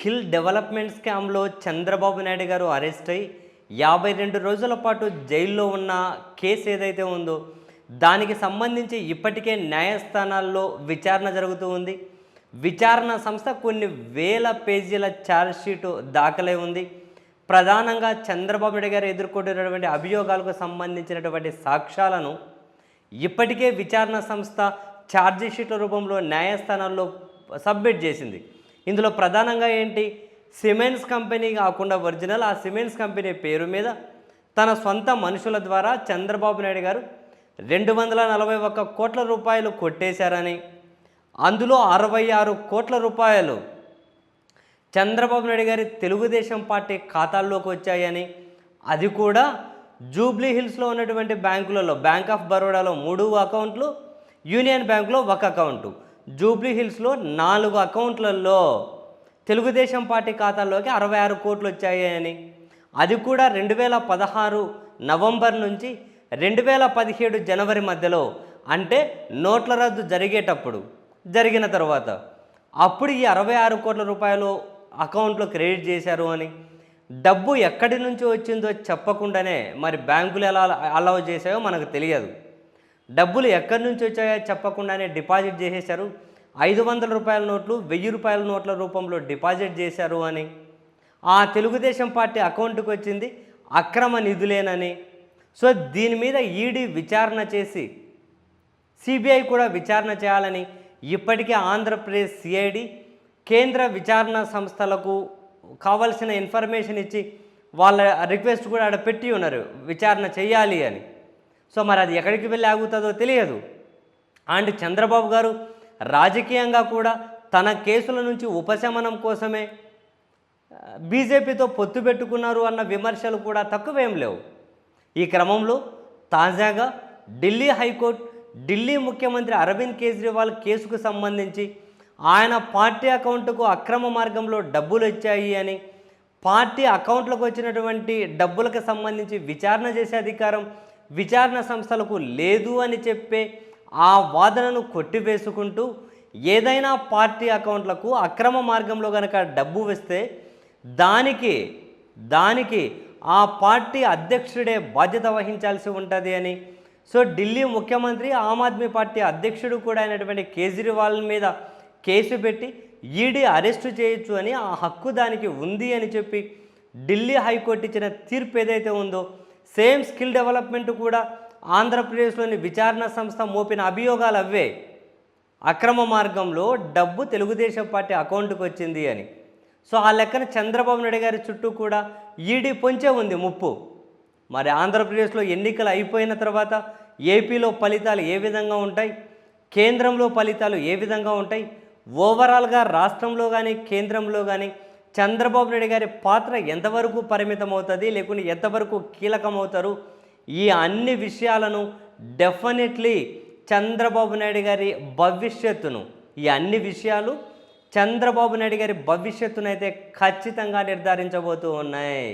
Skill development స్కామ్లో చంద్రబాబు నాయుడు గారు arrest అయ్యి యాభై రెండు రోజుల పాటు జైల్లో ఉన్న కేసు ఏదైతే ఉందో దానికి సంబంధించి ఇప్పటికే న్యాయస్థానాల్లో విచారణ జరుగుతూ ఉంది. విచారణ సంస్థ కొన్ని వేల పేజీల ఛార్జ్షీటు దాఖలై ఉంది. ప్రధానంగా చంద్రబాబు నాయుడు గారు ఎదుర్కొంటున్నటువంటి అభియోగాలకు సంబంధించినటువంటి సాక్ష్యాలను ఇప్పటికే విచారణ సంస్థ ఛార్జీషీట్ల రూపంలో న్యాయస్థానాల్లో సబ్మిట్ చేసింది. ఇందులో ప్రధానంగా ఏంటి? సిమెంట్స్ కంపెనీ కాకుండా ఒరిజినల్. ఆ సిమెంట్స్ కంపెనీ పేరు మీద తన సొంత మనుషుల ద్వారా చంద్రబాబు నాయుడు గారు రెండు వందల నలభై ఒక్క కోట్ల రూపాయలు కొట్టేశారని అందులో అరవై ఆరు కోట్ల రూపాయలు చంద్రబాబు నాయుడు గారి తెలుగుదేశం పార్టీ ఖాతాల్లోకి వచ్చాయని అది కూడా జూబ్లీ హిల్స్లో ఉన్నటువంటి బ్యాంకులలో బ్యాంక్ ఆఫ్ బరోడాలో మూడు అకౌంట్లు యూనియన్ బ్యాంకులో ఒక అకౌంటు. జూబ్లీ హిల్స్లో నాలుగు అకౌంట్లలో తెలుగుదేశం పార్టీ ఖాతాల్లోకి అరవై ఆరు కోట్లు వచ్చాయని. అది కూడా రెండు వేల పదహారు నవంబర్ నుంచి రెండు వేల పదిహేడు జనవరి మధ్యలో అంటే నోట్ల రద్దు జరిగేటప్పుడు జరిగిన తర్వాత. అప్పుడు ఈ అరవై ఆరు కోట్ల రూపాయలు అకౌంట్లో క్రెడిట్ చేశారు అని. డబ్బు ఎక్కడి నుంచి వచ్చిందో చెప్పకుండానే మరి బ్యాంకులు ఎలా అలౌ చేశాయో మనకు తెలియదు. డబ్బులు ఎక్కడి నుంచి వచ్చాయో చెప్పకుండానే డిపాజిట్ చేసేశారు. ఐదు వందల రూపాయల నోట్లు వెయ్యి రూపాయల నోట్ల రూపంలో డిపాజిట్ చేశారు అని. ఆ తెలుగుదేశం పార్టీ అకౌంట్కి వచ్చింది. అక్రమ నిధులేనని. సో దీని మీద ఈడీ విచారణ చేసి సిబిఐ కూడా విచారణ చేయాలని. ఇప్పటికే ఆంధ్రప్రదేశ్ సిఐడి కేంద్ర విచారణ సంస్థలకు కావలసిన ఇన్ఫర్మేషన్ ఇచ్చి వాళ్ళ రిక్వెస్ట్ కూడా ఆడ పెట్టి ఉన్నారు. విచారణ చేయాలి అని. సో మరి అది ఎక్కడికి వెళ్ళి ఆగుతుందో తెలియదు. అండ్ చంద్రబాబు గారు రాజకీయంగా కూడా తన కేసుల నుంచి ఉపశమనం కోసమే బీజేపీతో పొత్తు పెట్టుకున్నారు అన్న విమర్శలు కూడా తక్కువేం లేవు. ఈ క్రమంలో తాజాగా ఢిల్లీ హైకోర్టు ఢిల్లీ ముఖ్యమంత్రి అరవింద్ కేజ్రీవాల్ కేసుకు సంబంధించి ఆయన పార్టీ అకౌంట్కు అక్రమ మార్గంలో డబ్బులు వచ్చాయి అని పార్టీ అకౌంట్లకు వచ్చినటువంటి డబ్బులకు సంబంధించి విచారణ చేసే అధికారం విచారణ సంస్థలకు లేదు అని చెప్పే ఆ వాదనను కొట్టివేసుకుంటూ ఏదైనా పార్టీ అకౌంట్లకు అక్రమ మార్గంలో కనుక డబ్బు వస్తే దానికి దానికి ఆ పార్టీ అధ్యక్షుడే బాధ్యత వహించాల్సి ఉంటుంది అని. సో ఢిల్లీ ముఖ్యమంత్రి ఆమ్ ఆద్మీ పార్టీ అధ్యక్షుడు కూడా అయినటువంటి కేజ్రీవాల్ మీద కేసు పెట్టి ఈడీ అరెస్టు చేయొచ్చు అని ఆ హక్కు దానికి ఉంది అని చెప్పి ఢిల్లీ హైకోర్టు ఇచ్చిన తీర్పు ఏదైతే ఉందో సేమ్ స్కిల్ డెవలప్మెంట్ కూడా ఆంధ్రప్రదేశ్లోని విచారణ సంస్థ మోపిన అభియోగాలు అవే. అక్రమ మార్గంలో డబ్బు తెలుగుదేశం పార్టీ అకౌంట్కి వచ్చింది అని. సో ఆ లెక్కన చంద్రబాబు నాయుడు గారి చుట్టూ కూడా ఈడీ పొంచే ఉంది ముప్పు. మరి ఆంధ్రప్రదేశ్లో ఎన్నికలు అయిపోయిన తర్వాత ఏపీలో ఫలితాలు ఏ విధంగా ఉంటాయి? కేంద్రంలో ఫలితాలు ఏ విధంగా ఉంటాయి? ఓవరాల్గా రాష్ట్రంలో కానీ కేంద్రంలో కానీ చంద్రబాబు నాయుడు గారి పాత్ర ఎంతవరకు పరిమితం అవుతుంది లేకుంటే ఎంతవరకు కీలకమవుతారు ఈ అన్ని విషయాలను డెఫినెట్లీ చంద్రబాబు నాయుడు గారి భవిష్యత్తును ఈ అన్ని విషయాలు చంద్రబాబు నాయుడు గారి భవిష్యత్తునైతే ఖచ్చితంగా నిర్ధారించబోతూ ఉన్నాయి.